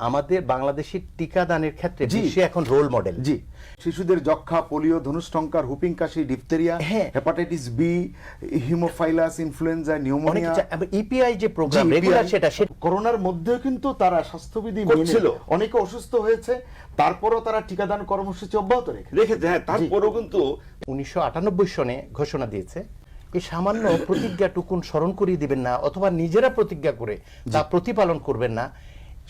আমাদের বাংলাদেশের টিকাদানের ক্ষেত্রে বিশ্বে এখন রোল মডেল জি। শিশুদের যক্ষা পোলিও ধনুষ্টঙ্কার হুপিং কাশি ডিপথেরিয়া হ্যাঁ। হেপাটাইটিস বি হিমোফাইলাস ইনফ্লুয়েঞ্জা অনেক নিউমোনিয়া ইপিআই যে প্রোগ্রাম রেগুলার সেটা করোনার মধ্যেও কিন্তু তারা স্বাস্থ্যবিধি মেনে। অনেকে অসুস্থ হয়েছে তারপরও তারা টিকাদান কর্মসূচি অব্যাহত রেখে রেখেছে হ্যাঁ তারপরও কিন্তু উনিশশো আটানব্বই সনে ঘোষণা দিয়েছে এই সামান্য প্রতিজ্ঞাটুকুন স্মরণ করিয়ে দিবেন না অথবা নিজেরা প্রতিজ্ঞা করে তা প্রতিপালন করবেন না।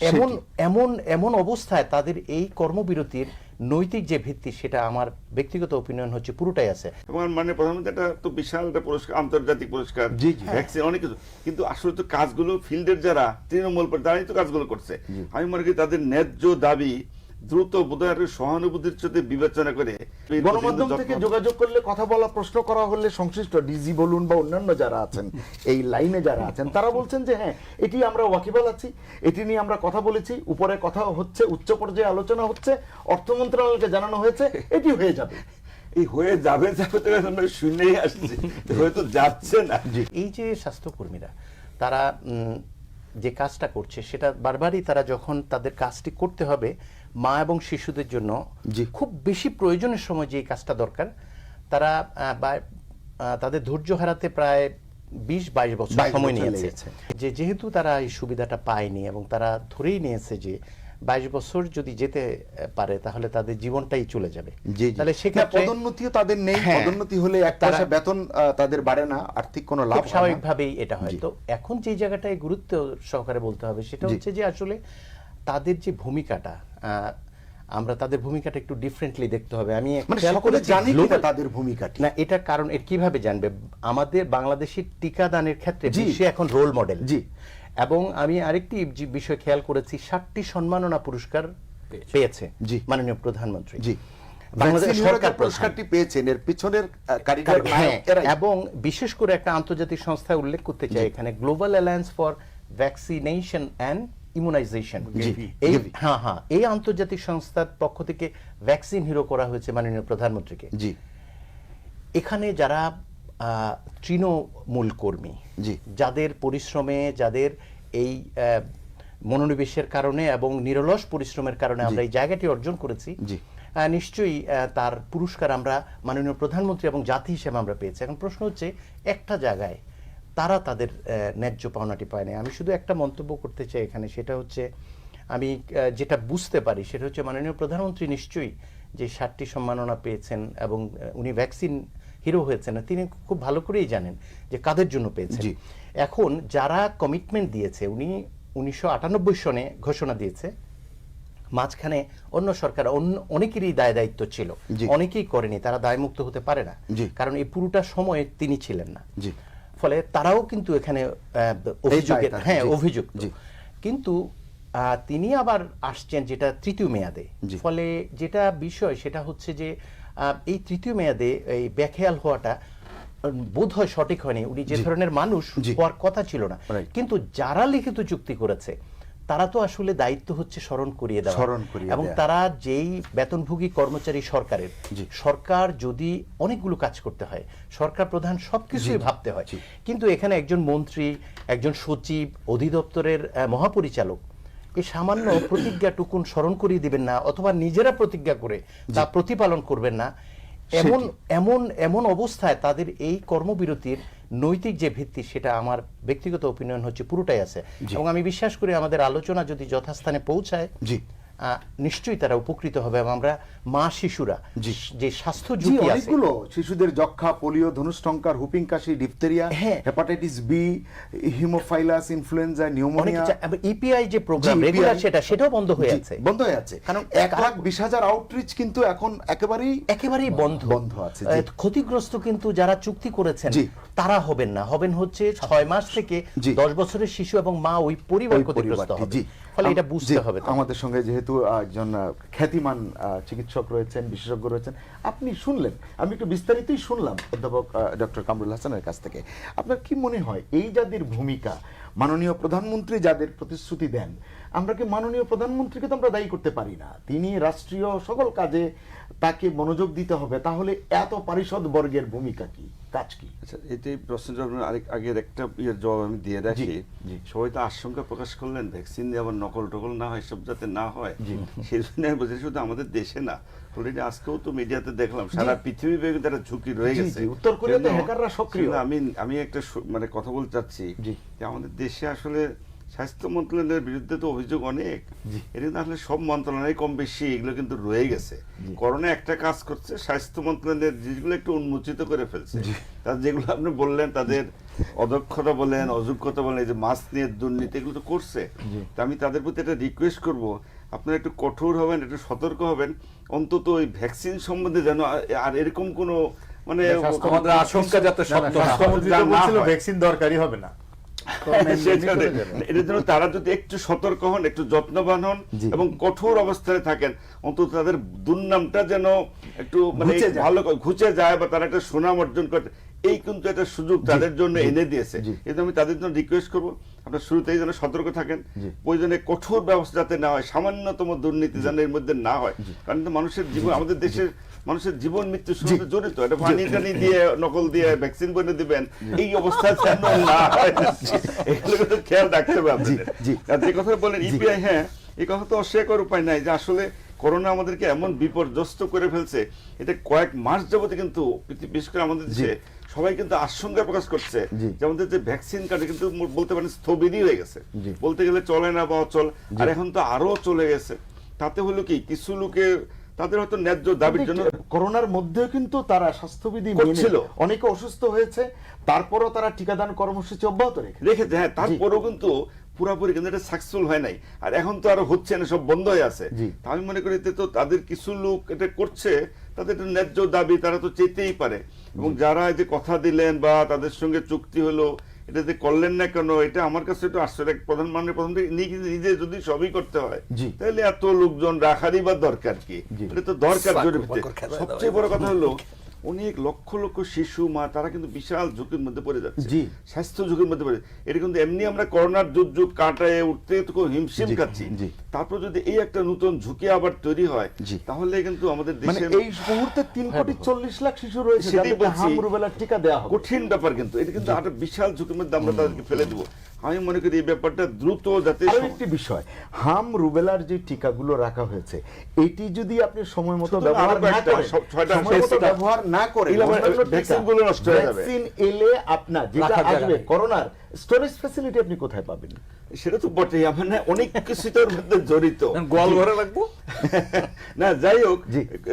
এমন এমন এমন অবস্থায় তাদের এই কর্মবিরতির নৈতিক যে ভিত্তি সেটা আমার ব্যক্তিগত অপিনিয়ন হচ্ছে পুরোটাই আছে। এবং মানে প্রধানমন্ত্রী একটা তো বিশাল একটা পুরস্কার আন্তর্জাতিক পুরস্কার জি, জি। ভ্যাকসিন অনেক কিছু। কিন্তু আসলে তো কাজগুলো ফিল্ডের যারা তৃণমূল পর্যায়ে তারাই তো কাজগুলো করছে। আমি মনে করি তাদের ন্যায্য দাবি দ্রুত বোধহয় সহানুভূতির সাথে বিবেচনা করে গণমাধ্যম থেকে যোগাযোগ করলে কথা বলা প্রশ্ন করা হলে সংশ্লিষ্ট ডিজি বলুন বা অন্যান্য যারা আছেন এই লাইনে যারা আছেন তারা বলছেন যে হ্যাঁ এটি আমরা ওয়াকিবল আছি এটি নিয়ে আমরা কথা বলেছি উপরে কথা হচ্ছে উচ্চ পর্যায়ে আলোচনা হচ্ছে অর্থ মন্ত্রণালয়কে জানানো হয়েছে এটি হয়ে যাবে। এই হয়ে যাবে যাবে তো আমরা শুনেই আসছি হয়তো যাচ্ছে না। এই যে স্বাস্থ্যকর্মীরা তারা উম, যে কাজটা করছে সেটা বারবারই তারা যখন তাদের কাজটি করতে হবে মা এবং শিশুদের জন্য। খুব বেশি প্রয়োজনের সময় যে কাজটা দরকার তারা তাদের ধৈর্য হারাতে প্রায় বিশ বাইশ বছর সময় নিয়েছে। যে যেহেতু তারা এই সুবিধাটা পায়নি এবং তারা ধরেই নিয়েছে যে বাইশ বছর যদি যেতে পারে তাহলে তাদের জীবনটাই চলে যাবে। তাহলে না, সেক্ষেত্রে পদোন্নতিও তাদের নেই। হ্যাঁ। পদোন্নতি হলে এক পয়সা বেতন তাদের বাড়ে না। আর্থিক কোনো লাভ। স্বাভাবিকভাবেই এটা হয়। তো এখন যে জায়গাটায় গুরুত্ব সহকারে বলতে হবে সেটা হচ্ছে যে আসলে তাদের যে ভূমিকাটা আমরা তাদের ভূমিকাটা একটু ডিফারেন্টলি দেখতে হবে। আমি মানে সকলে জানি কিনা তাদের ভূমিকাটি? না এটা কারণ এর কীভাবে জানবে? আমাদের বাংলাদেশের টিকাদানের ক্ষেত্রে। বিশ্বে এখন রোল মডেল জি। এবং আমি আরেকটি বিষয় খেয়াল করেছি ষাটটি সম্মাননা পুরস্কার পেয়েছে। জি। মাননীয় প্রধানমন্ত্রী। জি। বাংলাদেশ ভ্যাকসিন সরকার সরকার পুরস্কারটি পেয়েছেন এর পিছনের কারিগর হ্যাঁ। এবং বিশেষ করে একটা আন্তর্জাতিক সংস্থা উল্লেখ করতে চাই এখানে global alliance for vaccination and immunisation এই হ্যাঁ হ্যাঁ এই আন্তর্জাতিক সংস্থার পক্ষ থেকে ভ্যাকসিন হিরো করা হয়েছে মাননীয় প্রধানমন্ত্রীকে। জি। এখানে যারা তৃণমূল কর্মী জি। যাদের পরিশ্রমে যাদের এই মনোনিবেশের কারণে এবং নিরলস পরিশ্রমের কারণে আমরা এই জায়গাটি অর্জন করেছি জি। নিশ্চয়ই তার পুরস্কার আমরা মাননীয় প্রধানমন্ত্রী এবং জাতি হিসেবে আমরা পেয়েছি। এখন প্রশ্ন হচ্ছে একটা জায়গায় তারা তাদের ন্যায্য পাওনাটি পায় না আমি শুধু একটা মন্তব্য করতে চাই এখানে সেটা হচ্ছে আমি যেটা বুঝতে পারি সেটা হচ্ছে মাননীয় প্রধানমন্ত্রী নিশ্চয়ই যে ষাটটি সম্মাননা পেয়েছেন এবং উনি ভ্যাকসিন হিরো হয়েছেন তিনি খুব ভালো করেই জানেন যে কাদের জন্য পেয়েছেন। এখন যারা কমিটমেন্ট দিয়েছে উনি উনিশশো আটানব্বই সনে ঘোষণা দিয়েছে মাঝখানে অন্য সরকার অন্য অনেকেরই দায় দায়িত্ব ছিল। অনেকেই করেনি তারা দায়মুক্ত হতে পারে না। কারণ এই পুরোটা সময়ে তিনি ছিলেন না। জি। ফলে তারাও কিন্তু এখানে অভিযোগের হ্যাঁ অভিযোগ কিন্তু তিনি আবার আসছেন যেটা তৃতীয় মেয়াদে। ফলে যেটা বিষয় সেটা হচ্ছে যে এই তৃতীয় মেয়াদে এই ব্যাখেয়াল হওয়াটা বোধ হয় সঠিক হয়নি। উনি যে ধরনের মানুষ হওয়ার কথা ছিল না। কিন্তু যারা লিখিত চুক্তি করেছে তারা তো আসলে দায়িত্ব হচ্ছে স্মরণ করিয়ে দেওয়া। স্মরণ করিয়ে এবং তারা যেই বেতনভোগী কর্মচারী সরকারের সরকার যদি অনেকগুলো কাজ করতে হয় সরকার প্রধান সবকিছুই ভাবতে হয়। কিন্তু এখানে একজন মন্ত্রী একজন সচিব অধিদপ্তরের মহাপরিচালক এই সামান্য প্রতিজ্ঞাটুকুন স্মরণ করিয়ে দিবেন না অথবা নিজেরা প্রতিজ্ঞা করে তা প্রতিপালন করবেন না এমন এমন এমন অবস্থায় তাদের এই কর্মবিরতির নৈতিক যে ভিত্তি সেটা আমার ব্যক্তিগত ওপিনিয়ন হচ্ছে পুরোটাই আছে। এবং আমি বিশ্বাস করি আমাদের আলোচনা যদি যথাস্থানে পৌঁছায় জি। নিশ্চয়ই তারা উপকৃত হবে এবং আমরা মা শিশুরা যে স্বাস্থ্য ঝুঁকি আছে অনেকগুলো শিশুদের যক্ষা পোলিও ধনুষ্টঙ্কার হুপিং কাশি ডিপথেরিয়া হ্যাঁ। হেপাটাইটিস বি হিমোফাইলাস ইনফ্লুয়েঞ্জা অনেক নিউমোনিয়া ইপিআই যে প্রোগ্রাম রেগুলার সেটা সেটাও বন্ধ হয়ে আছে। বন্ধ হয়ে আছে। কারণ এক লাখ বিশ হাজার আউটরিচ কিন্তু এখন একেবারেই একেবারেই বন্ধ। বন্ধ আছে। ক্ষতিগ্রস্ত কিন্তু যারা চুক্তি করেছেন তারা হবেন না। হবেন হচ্ছে ছয় মাস থেকে। দশ বছরের শিশু এবং মা ওই পরিবার ক্ষতিগ্রস্ত হবে। জি। ফলে এটা বুঝতে হবে আমাদের সঙ্গে যেহেতু একজন খ্যাতিমান চিকিৎসক রয়েছেন বিশেষজ্ঞ রয়েছেন আপনি শুনলেন আমি একটু বিস্তারিতই শুনলাম অধ্যাপক ডক্টর কামরুল হাসানের কাছ থেকে। আপনার কি মনে হয় এই জাতির ভূমিকা মাননীয় প্রধানমন্ত্রী যাদের প্রতিশ্রুতি দেন আমরা কি মাননীয় প্রধানমন্ত্রীকে তো আমরা দায়ী করতে পারি না? তিনি রাষ্ট্রীয় সকল কাজে তাকে মনোযোগ দিতে হবে তাহলে এত পারিষদ বর্গের ভূমিকা কি? কাজ কি? আচ্ছা এটাই প্রশ্নটা আপনার আরেক আগের একটা ইয়ের জবাব আমি দিয়ে রাখি সবাই তো আশঙ্কা প্রকাশ করলেন ভ্যাকসিন দিয়ে আবার নকল টকল না হয় সব যাতে না হয়। সেই জন্য আমি বলছি শুধু আমাদের দেশে না অলরেডি আজকেও তো মিডিয়াতে দেখলাম সারা পৃথিবী ব্যাপী তারা ঝুঁকি রয়ে গেছে। উত্তর কোরিয়াতে হ্যাকাররা সক্রিয়। আমি আমি একটা মানে কথা বলতে চাচ্ছি। যে আমাদের দেশে আসলে স্বাস্থ্য মন্ত্রণালয়ের বিরুদ্ধে তো অভিযোগ অনেক। এটা কিন্তু আসলে সব মন্ত্রণালয় কম বেশি এগুলো কিন্তু রয়ে গেছে। করোনা একটা কাজ করছে স্বাস্থ্য মন্ত্রণালয়ের জিনিসগুলো একটু উন্মোচিত করে ফেলছে। তার যেগুলো আপনি বললেন তাদের অদক্ষতা বলেন অযোগ্যতা বলেন এই যে মাস্ক নিয়ে দুর্নীতি এগুলো তো করছে। তা আমি তাদের প্রতি একটা রিকোয়েস্ট করব আপনারা একটু কঠোর হবেন একটু সতর্ক হবেন। অন্তত ওই ভ্যাকসিন সম্বন্ধে যেন আর- এরকম কোনো মানে আশঙ্কা যাতে সত্য। ভ্যাকসিন দরকারই হবে না। এটার জন্য তারা যদি একটু সতর্ক হন একটু যত্নবান হন এবং কঠোর অবস্থায় থাকেন অন্তত তাদের দুর্নামটা যেন একটু মানে ভালো ঘুচে যায় বা তারা একটা সুনাম অর্জন করতে এই কিন্তু একটা সুযোগ তাদের জন্য এনে দিয়েছে। কিন্তু আমি তাদের জন্য রিকোয়েস্ট করব আপনার শুরুতেই যেন সতর্ক থাকেন প্রয়োজনে কঠোর ব্যবস্থা যাতে না হয় সামান্যতম দুর্নীতি যেন এর মধ্যে না হয়। কারণ মানুষের জীবন আমাদের দেশের মানুষের জীবন মৃত্যুর সঙ্গে জড়িত। এটা পানি টানি দিয়ে নকল দিয়ে ভ্যাকসিন বনে দিবেন এই অবস্থা যেন না এগুলো কিন্তু খেয়াল রাখতে হবে। আর যে কথা বলেন ইপিআই হ্যাঁ এই কথা তো অস্বীকার উপায় নাই যে আসলে করোনা আমাদেরকে এমন বিপর্যস্ত করে ফেলছে এটা কয়েক মাস যাবতে কিন্তু বিশেষ করে আমাদের দেশে সবাই কিন্তু আশঙ্কা প্রকাশ করছে যে আমাদের যে ভ্যাকসিন কার্ড কিন্তু বলতে পারেন স্থবিরই হয়ে গেছে। বলতে গেলে চলে না বা অচল। আর এখন তো আরও চলে গেছে। তাতে হলো কি? কিছু লোকের তাদের হয়তো ন্যায্য দাবির জন্য করোনার মধ্যেও কিন্তু তারা স্বাস্থ্যবিধি করছিল। অনেকে অসুস্থ হয়েছে তারপরও তারা টিকাদান কর্মসূচি অব্যাহত রেখে রেখেছে হ্যাঁ তারপরেও কিন্তু পুরাপুরি কিন্তু এটা সাকসেসফুল হয় নাই। আর এখন তো আরও হচ্ছে না সব বন্ধ হয়ে আছে। তা আমি মনে করি তো তাদের কিছু লোক এটা করছে তাদের একটা ন্যায্য দাবি তারা তো চেতেই পারে। এবং যারা এই যে কথা দিলেন বা তাদের সঙ্গে চুক্তি হলো এটা যে করলেন না কেন এটা আমার কাছে একটু আশ্চর্য প্রধানমন্ত্রী প্রধান মাননীয় প্রধানমন্ত্রী নিজে নিজে যদি সবই করতে হয় জি। তাহলে এত লোকজন রাখারই বা দরকার কি জি। এটা তো দরকার জরুরি সবচেয়ে বড় কথা হলো অনেক লক্ষ লক্ষ শিশু মা তারা কিন্তু বিশাল ঝুঁকির মধ্যে পড়ে যাচ্ছে। জি। স্বাস্থ্য ঝুঁকির মধ্যে পড়ে। এটা কিন্তু এমনি আমরা করোনার যুগ যুগ কাটায় উঠতে তো হিমশিম খাচ্ছি। তারপর যদি এই একটা নতুন ঝুঁকি আবার তৈরি হয় তাহলে কিন্তু আমাদের দেশে এই মুহূর্তে তিন কোটি চল্লিশ লাখ শিশু রয়েছে টিকা দেওয়া কঠিন ব্যাপার কিন্তু। এটা কিন্তু একটা বিশাল ঝুঁকির মধ্যে আমরা তাদেরকে ফেলে দেবো। আমি মনে করি এই ব্যাপারটা দ্রুত যাতে একটি বিষয় হাম রুবেলার যে টিকাগুলো রাখা হয়েছে এটি যদি আপনি সময় মতো ব্যবহার না করেন সময় মতো ব্যবহার না করে নষ্ট হয়ে যাবে। vaccine এলে আপনার যেটা আসবে করোনার স্টোরেজ ফ্যাসিলিটি আপনি কোথায় পাবেন? সেটা তো বটেই আমার না অনেক কিছু তোর মধ্যে জড়িত। গোয়াল ঘরে রাখব না যাই হোক।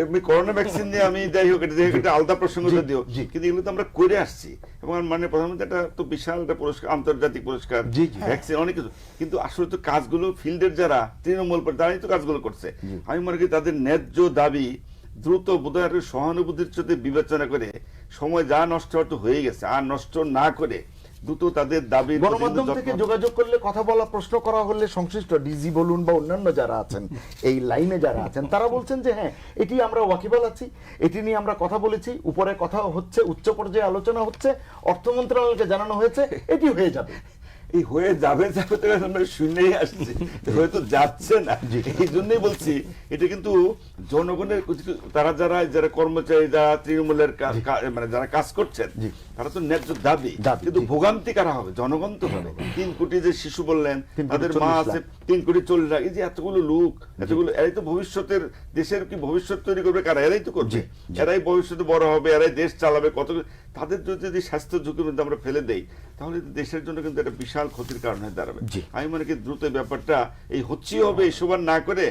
এমনি করোনা ভ্যাকসিন নিয়ে আমি যাই হোক এটা যেহেতু একটা আলাদা প্রসঙ্গ যদিও কিন্তু এগুলো তো আমরা করে আসছি। এবং মানে প্রধানমন্ত্রী একটা তো বিশাল একটা পুরস্কার আন্তর্জাতিক পুরস্কার। ভ্যাকসিন অনেক কিছু। কিন্তু আসলে তো কাজগুলো ফিল্ডের যারা তৃণমূল পর্যায়ে তারাই তো কাজগুলো করছে। আমি মনে করি তাদের ন্যায্য দাবি দ্রুত বোধহয় সহানুভূতির সাথে বিবেচনা করে সময় যা নষ্ট হয়তো হয়ে গেছে। আর নষ্ট না করে দ্রুত তাদের দাবি গণমাধ্যম থেকে যোগাযোগ করলে কথা বলা প্রশ্ন করা হলে সংশ্লিষ্ট ডিজি বলুন বা অন্যান্য যারা আছেন এই লাইনে যারা আছেন তারা বলছেন যে হ্যাঁ এটি আমরা ওয়াকিবল আছি এটি নিয়ে আমরা কথা বলেছি উপরে কথা হচ্ছে উচ্চ পর্যায়ে আলোচনা হচ্ছে অর্থ মন্ত্রণালয়কে জানানো হয়েছে এটি হয়ে যাবে। এই হয়ে যাবে যাবে তো আমরা শুনেই আসছি। হয়তো যাচ্ছে না। এই জন্যই বলছি এটা কিন্তু জনগণের তারা যারা যারা কর্মচারী যারা তৃণমূলের মানে যারা কাজ করছেন তারা তো ন্যায্য দাবি। দাবি, কিন্তু ভোগান্তি কারা হবে? জনগণ তো হবে। তিন কোটি যে শিশু বললেন তাদের মা আছে তিন কোটি চল্লিশ লাখ। এই যে এতগুলো লোক এতগুলো এরাই তো ভবিষ্যতের দেশের কি ভবিষ্যৎ তৈরি করবে? কারা? এরাই তো করবে। এরাই ভবিষ্যতে বড় হবে এরাই দেশ চালাবে কত তাদের যদি স্বাস্থ্য ঝুঁকির মধ্যে আমরা ফেলে দেই তাহলে দেশের জন্য কিন্তু একটা বিশাল ক্ষতির কারণ হয়ে দাঁড়াবে। আমি মনে করি দ্রুত ব্যাপারটা এই হচ্ছেই হবে এসব আর না করে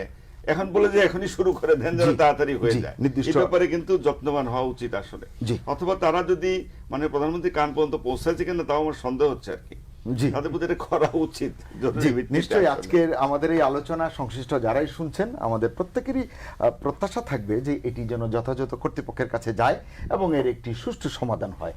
এখন বলে যে এখনই শুরু করে দেন যেন তাড়াতাড়ি হয়ে যায়। এই ব্যাপারে কিন্তু যত্নবান হওয়া উচিত আসলে। অথবা তারা যদি মানে প্রধানমন্ত্রী কান পর্যন্ত পৌঁছাচ্ছে কিনা তাও আমার সন্দেহ হচ্ছে আর কি। জি। তাদের প্রতি এটা করা উচিত নিশ্চয়ই আজকের আমাদের এই আলোচনা সংশ্লিষ্ট যারাই শুনছেন আমাদের প্রত্যেকেরই প্রত্যাশা থাকবে যে এটি যেন যথাযথ কর্তৃপক্ষের কাছে যায় এবং এর একটি সুষ্ঠু সমাধান হয়।